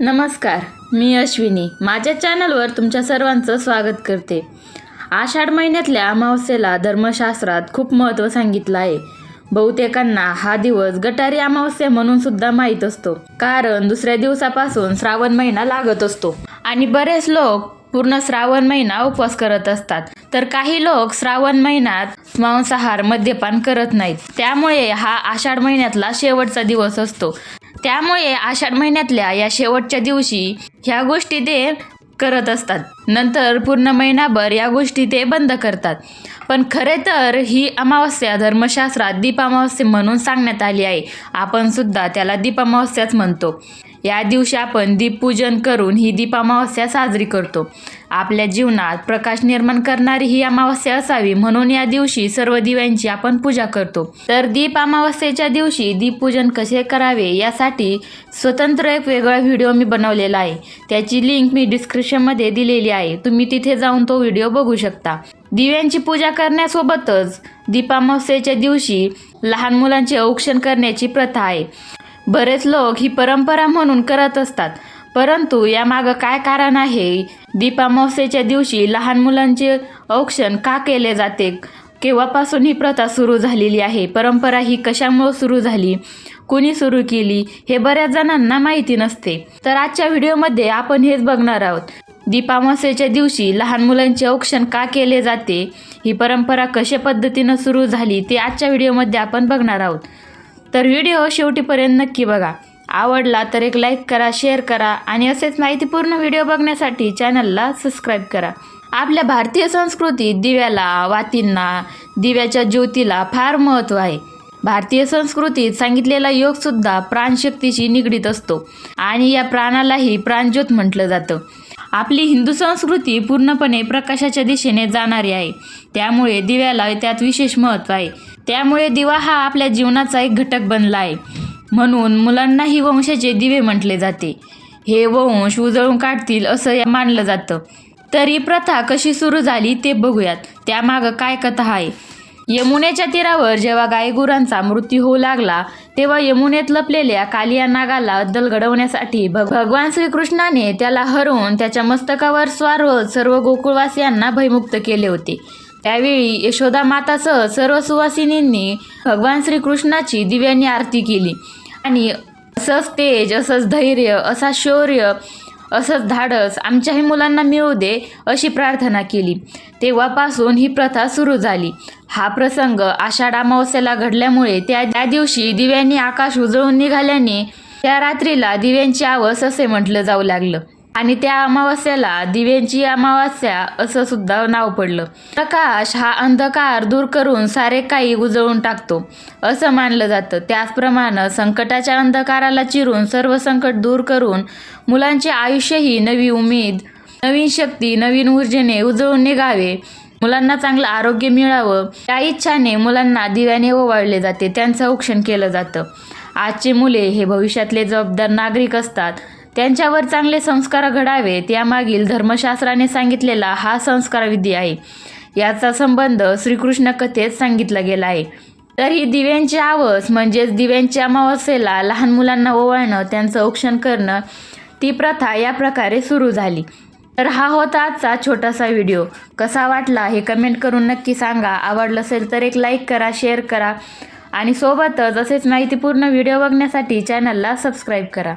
नमस्कार मी अश्विनी. माझ्या चॅनलवर तुमच्या सर्वांचं स्वागत करते. आषाढ महिन्यातल्या अमावस्येला धर्मशास्त्रात खूप महत्त्व सांगितलं आहे. बहुतेकांना हा दिवस गटारी अमावस्या म्हणून सुद्धा माहीत असतो. कारण दुसऱ्या दिवसापासून श्रावण महिना लागत असतो. आणि बरेच लोक पूर्ण श्रावण महिना उपवास करत असतात. तर काही लोक श्रावण महिन्यात मांसाहार मद्यपान करत नाहीत. त्यामुळे हा आषाढ महिन्यातला शेवटचा दिवस असतो. त्यामुळे आषाढ महिन्यातल्या या शेवटच्या दिवशी ह्या गोष्टी ते करत असतात. नंतर पूर्ण महिनाभर या गोष्टी ते बंद करतात. पण खरे तर ही अमावस्या धर्मशास्त्रात दीपामावस्या म्हणून सांगण्यात आली आहे. आपण सुद्धा त्याला दीपामावस्याच म्हणतो. या दिवशी आपण दीपपूजन करून ही दीपामावस्या साजरी करतो. आपल्या जीवनात प्रकाश निर्माण करणारी ही अमावस्या असावी म्हणून या दिवशी सर्व दिव्यांची आपण पूजा करतो. तर दीप अमावस्येच्या दिवशी दीपपूजन कसे करावे यासाठी स्वतंत्र एक वेगळा व्हिडिओ मी बनवलेला आहे. त्याची लिंक मी डिस्क्रिप्शनमध्ये दिलेली आहे. तुम्ही तिथे जाऊन तो व्हिडिओ बघू शकता. दिव्यांची पूजा करण्यासोबतच दीपामावस्येच्या दिवशी लहान मुलांचे औक्षण करण्याची प्रथा आहे. बरेच लोक ही परंपरा म्हणून करत असतात. परंतु यामागं काय कारण आहे? दीपामावस्येच्या दिवशी लहान मुलांचे औक्षण का केले जाते? केव्हापासून ही प्रथा सुरू झालेली आहे? परंपरा ही कशामुळे सुरू झाली? कुणी सुरू केली? हे बऱ्याच जणांना माहिती नसते. तर आजच्या व्हिडिओमध्ये आपण हेच बघणार आहोत. दीपामासेच्या दिवशी लहान मुलांचे औक्षण का केले जाते? ही परंपरा कशा पद्धतीनं सुरू झाली ते आजच्या व्हिडिओमध्ये आपण बघणार आहोत. तर व्हिडिओ शेवटीपर्यंत नक्की बघा. आवडला तर एक लाईक करा शेअर करा आणि असेच माहितीपूर्ण व्हिडिओ बघण्यासाठी चॅनलला सबस्क्राईब करा. आपल्या भारतीय संस्कृतीत दिव्याला वातींना दिव्याच्या ज्योतीला फार महत्त्व आहे. भारतीय संस्कृतीत सांगितलेला योगसुद्धा प्राणशक्तीशी निगडीत असतो आणि या प्राणालाही प्राणज्योत म्हटलं जातं. आपली हिंदू संस्कृती पूर्णपणे प्रकाशाच्या दिशेने जाणारी आहे. त्यामुळे दिव्याला त्यात विशेष महत्त्व आहे. त्यामुळे दिवा हा आपल्या जीवनाचा एक घटक बनला आहे. म्हणून मुलांनाही वंशाचे दिवे म्हटले जाते. हे वंश उजळून काढतील असं मानलं जातं. तरी प्रथा कशी सुरू झाली ते बघूयात. त्यामागं काय कथा आहे? यमुनेच्या तीरावर जेव्हा गायगुरांचा मृत्यू होऊ लागला तेव्हा यमुनेत लपलेल्या कालिया नागाला अद्दल घडवण्यासाठी भग भगवान श्रीकृष्णाने त्याला हरवून त्याच्या मस्तकावर स्वार होत सर्व गोकुळवासियांना भयमुक्त केले होते. त्यावेळी यशोदा मातासह सर्व सुवासिनींनी भगवान श्रीकृष्णाची दिव्यांनी आरती केली. आणि असंच तेज असंच धैर्य असा शौर्य असंच धाडस आमच्याही मुलांना मिळू दे अशी प्रार्थना केली. तेव्हापासून ही प्रथा सुरू झाली. हा प्रसंग आषाढ अमावस्याला घडल्यामुळे त्या त्या दिवशी दिव्यांनी आकाश उजळून निघाल्याने त्या रात्रीला दिव्यांची आवस असे म्हटलं जाऊ लागलं. आणि त्या अमावस्याला दिव्यांची अमावस्या असं सुद्धा नाव पडलं. प्रकाश हा अंधकार दूर करून सारे काही उजळून टाकतो असं मानलं जातं. त्याचप्रमाणे संकटाच्या अंधकाराला चिरून सर्व संकट दूर करून मुलांचे आयुष्यही नवी उमेद नवीन शक्ती नवीन ऊर्जेने उजळून निघावे मुलांना चांगलं आरोग्य मिळावं त्या इच्छाने मुलांना दिव्याने ओवाळले जाते. त्यांचं औक्षण केलं जातं. आजचे मुले हे भविष्यातले जबाबदार नागरिक असतात. त्यांच्यावर चांगले संस्कार घडावेत यामागील धर्मशास्त्राने सांगितलेला हा संस्कारविधी आहे. याचा संबंध श्रीकृष्ण कथेत सांगितला गेला आहे. तर ही दिव्यांची आवस म्हणजेच दिव्यांच्या अमावस्येला लहान मुलांना ओवाळणं त्यांचं औक्षण करणं ती प्रथा या प्रकारे सुरू झाली. तर हा होता आजचा छोटासा व्हिडिओ. कसा वाटला हे कमेंट करून नक्की सांगा. आवडलं असेल तर एक लाईक करा शेअर करा आणि सोबतच असेच माहितीपूर्ण व्हिडिओ बघण्यासाठी चॅनलला सबस्क्राईब करा.